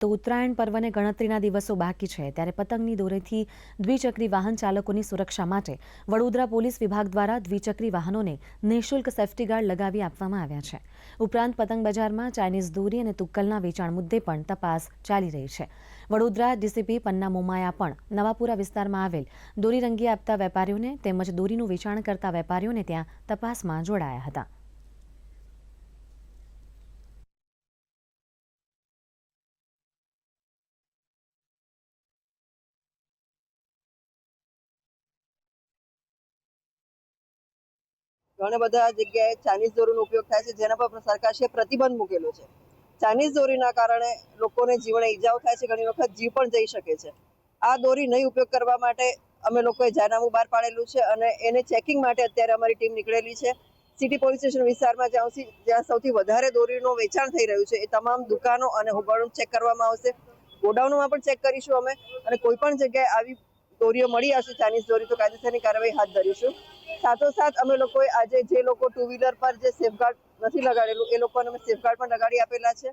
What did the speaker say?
તો ઉત્તરાયણ પર્વને ગણતરીના દિવસો બાકી છે. ત્યારે પતંગની દોરેથી દ્વિચક્રી વાહન ચાલકોની સુરક્ષા માટે વડોદરા પોલીસ વિભાગ દ્વારા દ્વિચક્રી વાહનોને નિઃશુલ્ક સેફ્ટી ગાર્ડ લગાવી આપવામાં આવ્યા છે. ઉપરાંત પતંગ બજારમાં ચાઇનીઝ દોરી અને તુક્કલના વેચાણ મુદ્દે પણ તપાસ ચાલી રહી છે. વડોદરા ડીસીપી પન્ના મોમાયા પણ નવાપુરા વિસ્તારમાં આવેલ દોરી રંગી આપતા વેપારીઓને તેમજ દોરીનું વેચાણ કરતા વેપારીઓને ત્યાં તપાસમાં જોડાયા હતા. ઘણા બધા જગ્યાએ ચાઇનીઝ દોરીનો ઉપયોગ થાય છે, જેના પર સરકારશ્રીએ પ્રતિબંધ મૂકેલો છે. ચાઇનીઝ દોરીના કારણે લોકોને જીવને ઈજાઓ થાય છે, ઘણી વખત જીવ પણ જઈ શકે છે. આ દોરી નહીં ઉપયોગ કરવા માટે અમે લોકોએ જાહેરનામું બહાર પાડેલું છે અને એને ચેકિંગ માટે અત્યારે અમારી ટીમ નીકળેલી છે. સિટી પોલીસ સ્ટેશન વિસ્તારમાં જ્યાં જ્યાં સૌથી વધારે દોરીનું વેચાણ થઈ રહ્યું છે, એ તમામ દુકાનો અને હોબાળો ચેક કરવામાં આવશે. ગોડાઉનમાં પણ ચેક કરીશું અમે અને કોઈ પણ જગ્યાએ આવી દોરીઓ મળી આવશે ચાઇનીઝ દોરી, તો કાયદેસરની કાર્યવાહી હાથ ધરીશું. સાથોસાથ અમે લોકોએ આજે જે લોકો ટુ વ્હીલર પર જે સેફગાર્ડ નથી લગાડેલું, એ લોકોને અમે સેફગાર્ડ પણ લગાડી આપેલા છે.